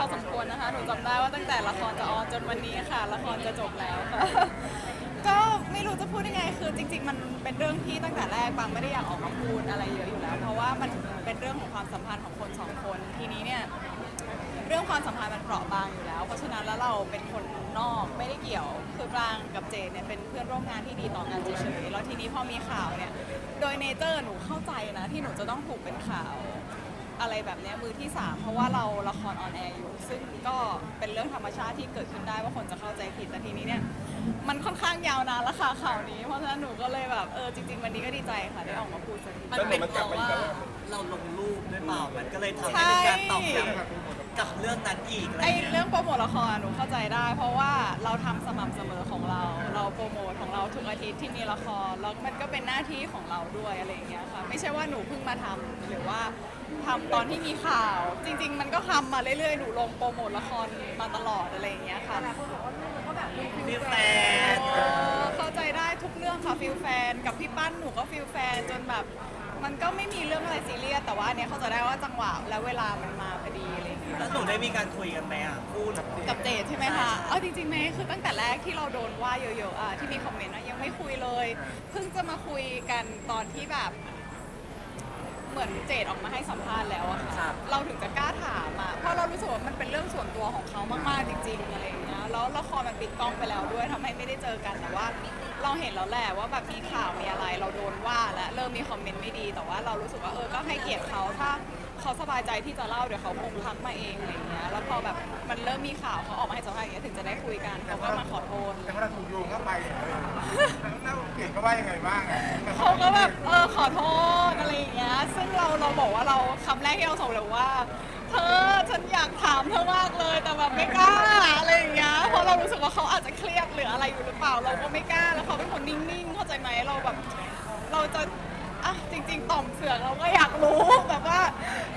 พอสมควรนะคะ หนูจำได้ว่าตั้งแต่ละครจะออนจนวันนี้ค่ะ ละครจะจบแล้วค่ะ ก็ไม่รู้จะพูดยังไง คือจริง ๆ มันเป็นเรื่องที่ตั้งแต่แรกบางไม่ได้อยากออกมาพูดอะไรเยอะอยู่แล้ว เพราะว่ามันเป็นเรื่องของความสัมพันธ์ของคนสองคน ทีนี้เนี่ยเรื่องความสัมพันธ์มันเปราะบางอยู่แล้ว เพราะฉะนั้นแล้วเราเป็นคนนอกไม่ได้เกี่ยว คือกลางกับเจเนี่ยเป็นเพื่อนร่วมงานที่ดีต่อกันเฉยๆ แล้วทีนี้พอมีข่าวเนี่ย โดยเนเจอร์หนูเข้าใจนะที่หนูจะต้องถูกเป็นข่าว อะไรแบบเนี้ยมือที่ 3 เพราะว่าเราละครออนแอร์อยู่ ซึ่งก็เป็นเรื่องธรรมชาติที่เกิดขึ้นได้ว่าคนจะเข้าใจผิดแต่ทีนี้เนี่ยมันค่อนข้างยาวนานแล้วค่ะข่าวนี้ เพราะฉะนั้นหนูก็เลยแบบเออจริง ๆ วันนี้ก็ดีใจค่ะได้ออกมาพูดสักที มันเป็นเพราะว่าเราลงรูปด้วยเปล่า มันก็เลยทำให้เป็นการตอกย้ำกับ เรื่องนั้นอีกอะไรไอ้เงี้ยเรื่องโปรโมทละครหนูเข้าใจได้ เพราะว่าเราทำสม่ำเสมอของเรา เราโปรโมทของเราทุกอาทิตย์ที่มีละครแล้วมันก็เป็นหน้าที่ของเราด้วยอะไรอย่างเงี้ยค่ะไม่ใช่ว่าหนูเพิ่งมาทำหรือว่าทำตอนที่มีข่าว จริง ๆ มันก็ทำมาเรื่อยๆหนูลงโปรโมทละครมาตลอดอะไรอย่างเงี้ยค่ะฟิลแฟน เออเข้าใจได้ทุกเรื่องค่ะฟิลแฟน กับพี่ปั้นหนูก็ฟิลแฟนจนแบบ มันก็ไม่มีเรื่องอะไรซีเรียสแต่ว่าอันเนี้ยเข้าใจได้ว่าจังหวะและเวลามันมาพอดีอะไรอย่างเงี้ยแล้วหนูได้มีการคุยกันไหมอะพูดกับเจดใช่ไหมคะเอาจริงๆไหมคือตั้งแต่แรกที่เราโดนว่าเยอะๆอะที่มีคอมเมนต์อะยังไม่คุยเลย เพิ่งจะมาคุยกันตอนที่แบบ เหมือนเจดออกมาให้สัมภาษณ์แล้วอะค่ะเราถึงจะกล้าถามอะเพราะเรารู้สึกว่ามันเป็นเรื่องส่วนตัวของเขามากๆจริงๆอะไรอย่างเงี้ย แล้วละครมันปิดกล้องไปแล้วด้วยทำให้ไม่ได้เจอกันแต่ว่า เราเห็นแล้วแหละว่าแบบมีข่าวมีอะไร เราโดนว่าและเริ่มมีคอมเมนต์ไม่ดี แต่ว่าเรารู้สึกว่าเออก็ให้เกียรติเขาถ้าเขาสบายใจที่จะเล่าเดี๋ยวเขาคงทักมาเองอะไรอย่างเงี้ยแล้วพอแบบมันเริ่มมีข่าวเขาออกมาให้สัมภาษณ์อย่างเงี้ยถึงจะได้คุยกันเขาก็มาขอโทษ แต่ว่าเราถูกโยงเข้าไปเนี่ยเออแล้วเก่งก็ว่ายังไงบ้างอะเขาก็แบบเออขอโทษอะไรอย่างเงี้ย ซึ่งเราเราบอกว่าเราคำแรกที่เราส่งเลยว่า เธอฉันอยากถามเธอมากเลยแต่แบบไม่กล้า ว่าเขาอาจจะเครียดหรืออะไรอยู่หรือเปล่า เราก็ไม่กล้าแล้วเขาเป็นคนนิ่งๆเข้าใจไหมเราแบบ เราจะ อะจริง ๆ ต่อมเสือกเราก็อยากรู้แบบว่า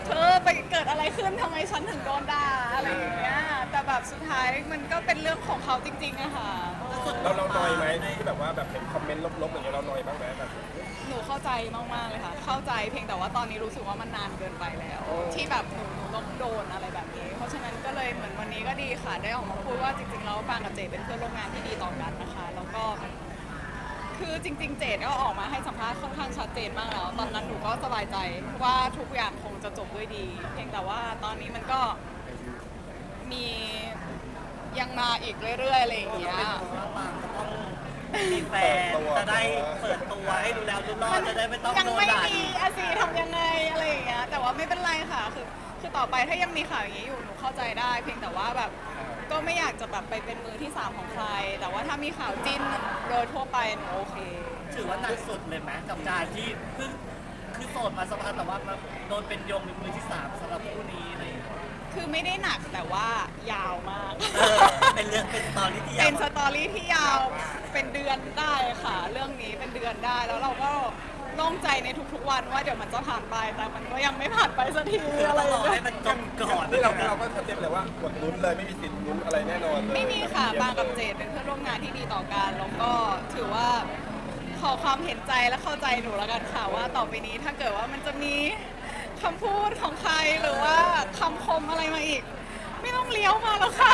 เธอไปเกิดอะไรขึ้นทำไมฉันถึงโดนด่าอะไรอย่างเงี้ยแต่แบบสุดท้ายมันก็เป็นเรื่องของเขาจริงๆอะค่ะเราเรานอยไหมที่แบบว่าแบบเห็นคอมเมนต์ลบๆอย่างเงี้ยเรานอยบ้างไหมแบบหนูเข้าใจมากๆเลยค่ะ เข้าใจเพียงแต่ว่าตอนนี้รู้สึกว่ามันนานเกินไปแล้ว ที่แบบหนูหนูต้องโดนอะไรแบบนี้ เพราะฉะนั้นก็เลยเหมือนวันนี้ก็ดีค่ะได้ออกมาพูดว่าจริงๆแล้วปางกับเจดเป็นเพื่อนร่วมงานที่ดีต่อกันนะคะ แล้วก็ คือจริง ๆ เจดก็ออกมาให้สัมภาษณ์ค่อนข้างชัดเจนมากแล้ว ตอนนั้นหนูก็สบายใจว่าทุกอย่างคงจะจบด้วยดี เพียงแต่ว่าตอนนี้มันก็มียังมาอีกเรื่อยๆอะไรอย่างเงี้ย มีแฟนจะได้เปิดตัวให้ดูแล้วดูรอดจะได้ไม่ต้องยังโดนไม่ด่ามีอาซีทำยังไงอะไรอย่างเงี้ยแต่ว่าไม่เป็นไรค่ะคือคือต่อไปถ้ายังมีข่าวอย่างนี้อยู่หนูเข้าใจได้ เพียงแต่ว่าแบบ ก็ไม่อยากจะแบบไปเป็นมือที่สามของใคร แต่ว่าถ้ามีข่าวจิ้นโดยทั่วไปหนูโอเค ถือว่าหนักสุดเลยไหมกับการที่เพิ่งคือโสดมาสักพักแต่ว่ามาโดนเป็นโยงเป็นมือที่สามสำหรับคู่นี้อะไรอย่างเงี้ยคือไม่ได้หนักแต่ว่ายาวมาก เออเป็นเรื่องเป็นตอนที่ที่ยาเป็วนสตอรี่ที่ยาวเป็นเดือนได้ค่ะ เรื่องนี้เป็นเดือนได้แล้วเราก็ โล่งใจในทุกๆวันว่าเดี๋ยวมันจะผ่านไป แต่มันก็ยังไม่ผ่านไปสักทีคืออะไรต้องอรอย่างเงี้ให้ยมันจบก่อนนี่เราเราก็เต็มเลยว่ากดลุ้นเลยไม่มีสิทธิ์ลุ้นอะไรแน่นอนเลยไม่มีค่ะบางกับเจดเป็นเพื่อนร่วมงานที่ดีต่อกัน แล้วก็ถือว่าขอความเห็นใจและเข้าใจหนูแล้วกันค่ะว่าต่อไปนี้ถ้าเกิดว่ามันจะมีคำพูดของใครหรือว่าคำคมอะไรมาอีก ไม่ต้องเลี้ยวมาแล้วค่ะ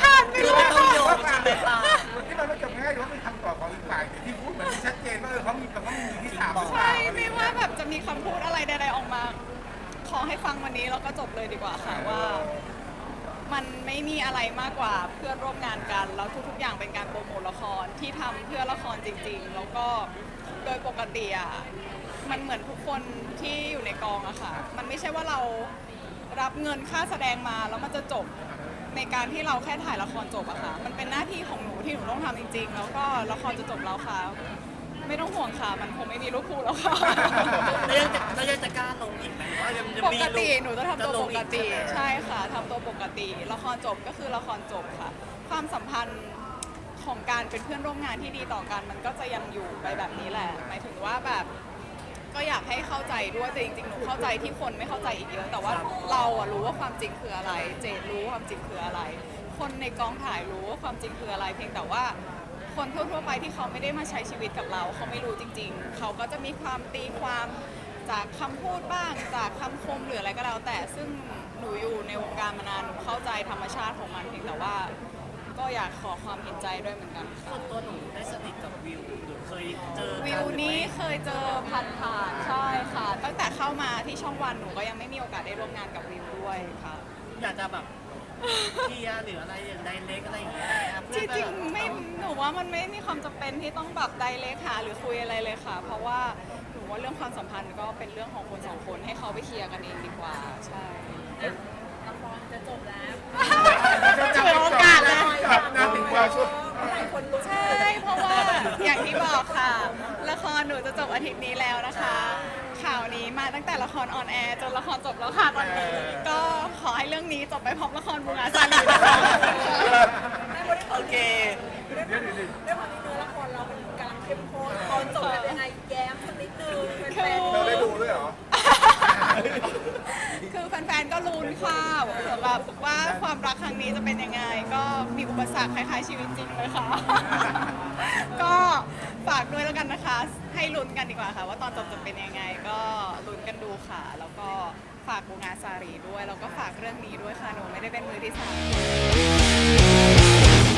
ผ่านไปคือเลไม่ยต้องค่ะโยงใช่ไหมคะที่มันไม่จบง่ายหรือว่าเป็นคำตอบของอีกฝ่ายที่พูดเหมือนชัดเจน ว่าเออเขามีเขามีมือที่สามหรือเปใช่ล่าไม่ว่าแบบจะมีคำพูดอะไรใดๆออกมา ขอให้ฟังวันนี้แล้วก็จบเลยดีกว่าค่ะว่า มันไม่มีอะไรมากกว่าเพื่อนร่วมงานกัน แล้วทุกๆ อย่างเป็นการโปรโมทละครที่ทำเพื่อละครจริงๆ แล้วก็โดยปกติอะมันเหมือนทุกคนที่อยู่ในกองอะค่ะ มันไม่ใช่ว่าเรารับเงินค่าแสดงมาแล้วมันจะจบในการที่เราแค่ถ่ายละครจบอะค่ะ มันเป็นหน้าที่ของหนูที่หนูต้องทำจริง ๆ แล้วก็ละครจะจบแล้วค่ะ ไม่ต้องห่วงค่ะ มันคงไม่มีลูกคู่แล้วค่ะ แล้วยังจะแล้วยังจะกล้าลงอีกไหมว่ายังจะปมีกลูติหนูจะทำตัวลปงกอีติใช่ไหมใช่ค่ะทำตัวปกติ ละครจบก็คือละครจบค่ะ ความสัมพันธ์ของการเป็นเพื่อนร่วมงานที่ดีต่อกัน มันก็จะยังอยู่ไปแบบนี้แหละ หมายถึงว่าแบบก็อยากให้เข้าใจด้วยแต่จริงๆหนูเข้าใจที่คนไม่เข้าใจอีกเยอะ แต่ว่าเราอะรู้ว่าความจริงคืออะไร เจดรู้ว่าความจริงคืออะไร คนในกองถ่ายรู้ว่าความจริงคืออะไร เพียงแต่ว่า คนทั่วๆไปที่เขาไม่ได้มาใช้ชีวิตกับเรา เขาไม่รู้จริง ๆ เขาก็จะมีความตีความจากคำพูดบ้าง จากคำคมหรืออะไรอะไรก็แล้ว แต่ซึ่งหนูอยู่ในวงการมานานหนูเข้าใจธรรมชาติของมันเพียงแต่ว่า ก็อยากขอความเห็นใจด้วยเหมือนกันส่วนตัวหนูได้สนิทกับวิวหรือเคยเจอวิกัวหรือนี้ไม่เคยเจอผ่านผ่านๆใช่ค่ะ ตั้งแต่เข้ามาที่ช่องวันหนูก็ยังไม่มีโอกาสได้ร่วมงานกับวิวด้วยค่ะ อยากจะแบบเคลียร์หรืออะไรอย่างไดเล็กอะไรอย่างเงี้ยนะจเพื่อริงแบบๆไม่หนู ว่ามันไม่มีความจำเป็นที่ต้องแบบไดเรกหาหรือคุยอะไรเลยค่ะ เพราะว่าหนูว่าเรื่องความสัมพันธ์ก็เป็นเรื่องของคนสองคนให้เขาไปเคลียร์กันเองดีกว่า ใช่ละครจะจบแล้วฉวยโอกาสเลยงานติดกว่าช่วงหลายคนรู้ใช่ เพราะว่าอย่างที่บอกค่ะ ละครหนูจะจบอาทิตย์นี้แล้วนะคะ ข่าวนี้มาตั้งแต่ละครออนแอร์จนละครจบแล้วค่ะตอนนี้ก็ขอให้เรื่องนี้จบไปพร้อมละครบุงอาซาลีนะคะ โอเคเดี๋ยวเดี๋ยวเดี๋ยวด้วยความที่เนื้อละครเรามันกำลังเข้มข้นตอนจบเป็นยังไงแย้มสักนิดนึงแฟนๆเธอได้ดูด้วยเหรอ คือแฟนๆ ก็ลุ้นค่ะแบบว่าความรักครั้งนี้จะเป็นยังไง ก็มีอุปสรรคคล้ายๆชีวิตจริงเลยค่ะ ก็ฝากด้วยแล้วกันนะคะ ให้ลุ้นกันดีกว่าค่ะ ว่าตอนจบจะเป็นยังไง ก็ลุ้นกันดูค่ะ แล้วก็ฝากบูงาซารีด้วย แล้วก็ฝากเรื่องนี้ด้วยค่ะ หนูไม่ได้เป็นมือที่สาม